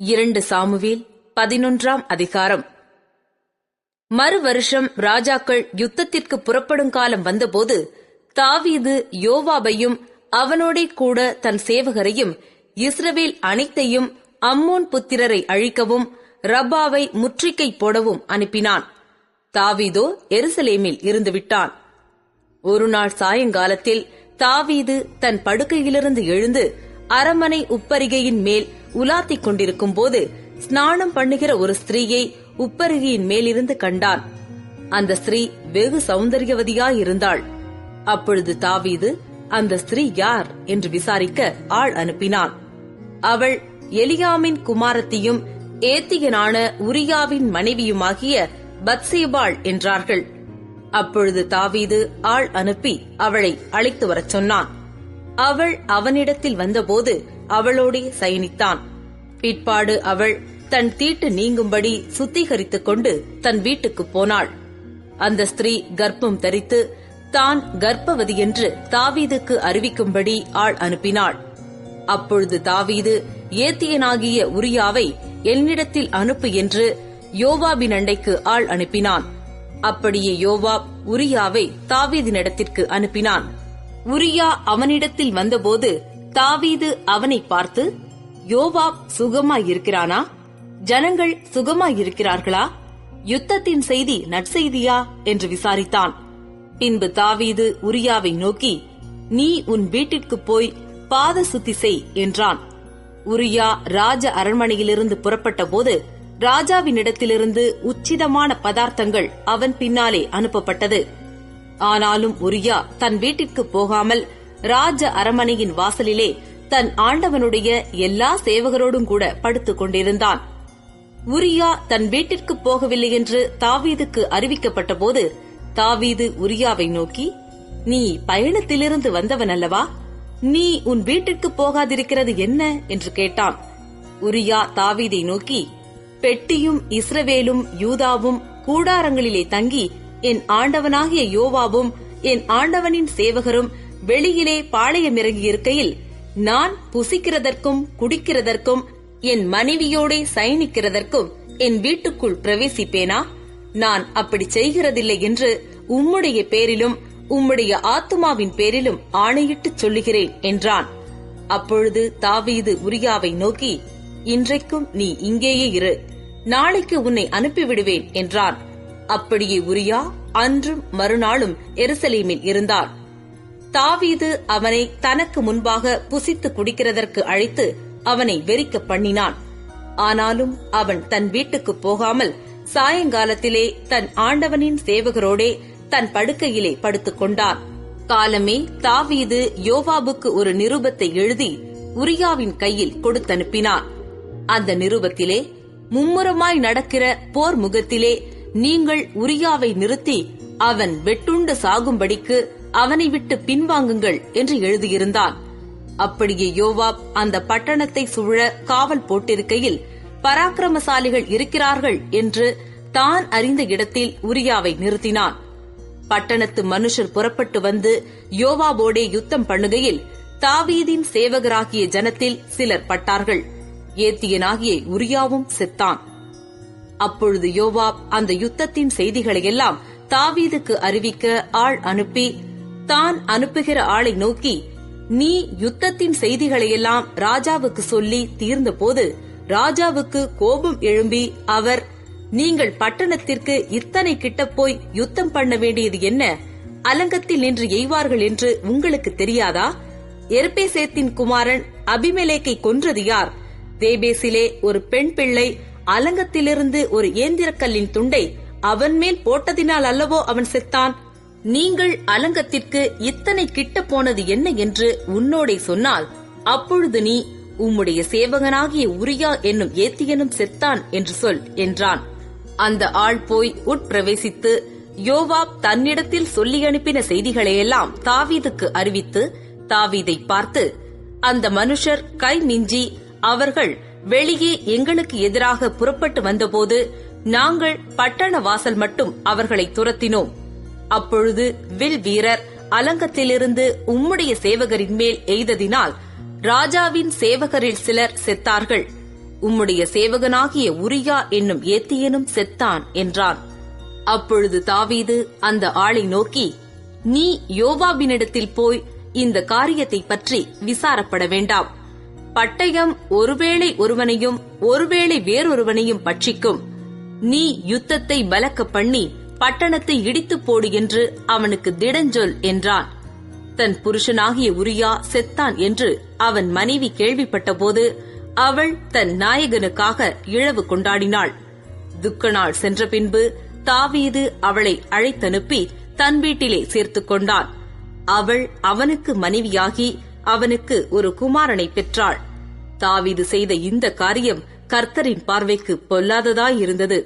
இரண்டு சாமுவேல் பதினொன்றாம் அதிகாரம். மறு வருஷம் ராஜாக்கள் யுத்தத்திற்கு புறப்படும் காலம் வந்தபோது தாவீது யோவாபையும் அவனோடே கூட தன் சேவகரையும் இஸ்ரவேல் அனைத்தையும் அம்மோன் புத்திரரை அழிக்கவும் ரப்பாவை முற்றுகை போடவும் அனுப்பினான். தாவீதோ எருசலேமில் இருந்து விட்டான். ஒரு நாள் சாயங்காலத்தில் தாவீது தன் படுக்கையிலிருந்து எழுந்து அரமனை உப்பரிகையின் மேல் உலாத்திக் கொண்டிருக்கும் போது ஸ்நானம் பண்ணுகிற ஒரு ஸ்திரீயை உப்பரிகையின் மேலிருந்து கண்டான். அந்த ஸ்திரீ வெகு சௌந்தரியவதியாயிருந்தாள். அப்பொழுது தாவீது அந்த ஸ்திரீ யார்? என்று விசாரிக்க ஆள் அனுப்பினான். அவள் எலியாமின் குமாரத்தியும் ஏத்தியனான உரியாவின் மனைவியுமாகிய பத்சேபாள் என்றார்கள். அப்பொழுது தாவீது ஆள் அனுப்பி அவளை அழைத்து வரச் சொன்னான். அவள் அவனிடத்தில் வந்தபோது அவளோடே சயனித்தான். பிற்பாடு அவள் தன் தீட்டு நீங்கும்படி சுத்திகரித்துக் கொண்டு தன் வீட்டுக்குப் போனாள். அந்த ஸ்திரீ கர்ப்பம் தரித்து தான் கர்ப்பவதி என்று தாவீதுக்கு அறிவிக்கும்படி ஆள் அனுப்பினாள். அப்பொழுது தாவீது ஏத்தியனாகிய உரியாவை என்னிடத்தில் அனுப்பு என்று யோவாபின் அண்டைக்கு ஆள் அனுப்பினான். அப்படியே யோவாப் உரியாவை தாவீதினிடத்திற்கு அனுப்பினான். உரியா அவனிடத்தில் வந்தபோது தாவீது அவனை பார்த்து யோவாப் சுகமாயிருக்கிறானா? ஜனங்கள் சுகமாயிருக்கிறார்களா? யுத்தத்தின் செய்தி நற்செய்தியா? என்று விசாரித்தான். பின்பு தாவீது உரியாவை நோக்கி நீ உன் வீட்டிற்குப் போய் பாத சுத்தி செய் என்றான். உரியா ராஜ அரண்மனையிலிருந்து புறப்பட்ட போது ராஜாவினிடத்திலிருந்து உச்சிதமான பதார்த்தங்கள் அவன் பின்னாலே அனுப்பப்பட்டது. ஆனாலும் உரியா தன் வீட்டிற்கு போகாமல் ராஜ அரமனையின் வாசலிலே தன் ஆண்டவனுடைய எல்லா சேவகரோடும் கூட படுத்துக் கொண்டிருந்தான். உரியா தன் வீட்டிற்கு போகவில்லை என்று தாவீதுக்கு அறிவிக்கப்பட்ட போது தாவீது உரியாவை நோக்கி நீ பயணத்திலிருந்து வந்தவன் அல்லவா? நீ உன் வீட்டிற்கு போகாதிருக்கிறது என்ன? என்று கேட்டான். உரியா தாவீதை நோக்கி பெட்டியும் இஸ்ரவேலும் யூதாவும் கூடாரங்களிலே தங்கி என் ஆண்டவனாகிய யோவாவும் என் ஆண்டவனின் சேவகரும் வெளியிலே பாளையமிறங்கி இருக்கையில் நான் புசிக்கிறதற்கும் குடிக்கிறதற்கும் என் மனைவியோடே சயனிக்கிறதற்கும் என் வீட்டுக்குள் பிரவேசிப்பேனா? நான் அப்படி செய்கிறதில்லை என்று உம்முடைய பேரிலும் உம்முடைய ஆத்துமாவின் பேரிலும் ஆணையிட்டுச் சொல்லுகிறேன் என்றான். அப்பொழுது தாவீது உரியாவை நோக்கி இன்றைக்கும் நீ இங்கேயே இரு. நாளைக்கு உன்னை அனுப்பிவிடுவேன் என்றான். அப்படியே உரியா அன்றும் மறுநாளும் எருசலேமில் இருந்தார். தாவீது அவனை தனக்கு முன்பாக புசித்து குடிக்கிறதற்கு அழைத்து அவனை வெறிக்க பண்ணினான். ஆனாலும் அவன் தன் வீட்டுக்கு போகாமல் சாயங்காலத்திலே தன் ஆண்டவனின் சேவகரோடே தன் படுக்கையிலே படுத்துக் கொண்டான். காலமே தாவீது யோவாபுக்கு ஒரு நிருபத்தை எழுதி உரியாவின் கையில் கொடுத்தனுப்பினான். அந்த நிருபத்திலே மும்முரமாய் நடக்கிற போர் முகத்திலே நீங்கள் உரியாவை நிறுத்தி அவன் வெட்டுண்டு சாகும்படிக்கு அவனை விட்டு பின்வாங்குங்கள் என்று எழுதியிருந்தான். அப்படியே யோவாப் அந்த பட்டணத்தை சூழ காவல் போட்டிருக்கையில் பராக்கிரமசாலிகள் இருக்கிறார்கள் என்று தான் அறிந்த இடத்தில் உரியாவை நிறுத்தினான். பட்டணத்து மனுஷர் புறப்பட்டு வந்து யோவாபோடே யுத்தம் பண்ணுகையில் தாவீதின் சேவகராகிய ஜனத்தில் சிலர் பட்டார்கள். ஏத்தியனாகிய உரியாவும் செத்தான். அப்பொழுது யோவாப் அந்த யுத்தத்தின் செய்திகளையெல்லாம் தாவீதுக்கு அறிவிக்க ஆள் அனுப்பி தான் அனுப்புகிற ஆளை நோக்கி நீ யுத்தத்தின் செய்திகளையெல்லாம் ராஜாவுக்கு சொல்லி தீர்ந்தபோது ராஜாவுக்கு கோபம் எழும்பி அவர் நீங்கள் பட்டணத்திற்கு இத்தனை கிட்ட போய் யுத்தம் பண்ண வேண்டியது என்ன? அலங்கத்தில் நின்று எய்வார்கள் என்று உங்களுக்கு தெரியாதா? எருப்பேசேத்தின் குமாரன் அபிமலேக்கை கொன்றது யார்? தேபேசிலே ஒரு பெண் பிள்ளை அலங்கத்திலிருந்து ஒரு ஏந்திரக்கல்லின் துண்டை அவன் மேல் போட்டதினால் அல்லவோ அவன் செத்தான். நீங்கள் அலங்கத்திற்கு இத்தனை கிட்ட போனது என்ன என்று உன்னோடே சொன்னால் அப்பொழுது நீ உம்முடைய சேவகனாகிய உரியா என்னும் ஏத்தியனும் செத்தான் என்று சொல் என்றான். அந்த ஆள் போய் உட்பிரவேசித்து யோவாப் தன்னிடத்தில் சொல்லி அனுப்பின செய்திகளையெல்லாம் தாவீதுக்கு அறிவித்து தாவீதை பார்த்து அந்த மனுஷர் கை மிஞ்சி அவர்கள் வெளியே எங்களுக்கு எதிராக புறப்பட்டு வந்தபோது நாங்கள் பட்டண வாசல் மட்டும் அவர்களை துரத்தினோம். அப்பொழுது வில் வீரர் அலங்கத்திலிருந்து உம்முடைய சேவகரின் மேல் எய்ததினால் ராஜாவின் சேவகரில் சிலர் செத்தார்கள். உம்முடைய சேவகனாகிய உரியா என்னும் ஏத்தியனும் செத்தான் என்றான். அப்பொழுது தாவீது அந்த ஆளை நோக்கி நீ யோவாபினிடத்தில் போய் இந்த காரியத்தை பற்றி விசாரப்பட வேண்டாம். பட்டயம் ஒருவேளை ஒருவனையும் ஒருவேளை வேறொருவனையும் பட்சிக்கும். நீ யுத்தத்தை பலக்க பண்ணி பட்டணத்தை இடித்துப் போடு என்று அவனுக்கு திடஞ்சொல் என்றான். தன் புருஷனாகிய உரியா செத்தான் என்று அவன் மனைவி கேள்விப்பட்டபோது அவள் தன் நாயகனுக்காக இழவு கொண்டாடினாள். துக்க நாள் சென்ற பின்பு தாவீது அவளை அழைத்தனுப்பி தன் வீட்டிலே சேர்த்துக் கொண்டான். அவள் அவனுக்கு மனைவியாகி அவனுக்கு ஒரு குமாரனை பெற்றாள். தாவீது செய்த இந்த காரியம் கர்த்தரின் பார்வைக்கு பொல்லாததாயிருந்தது.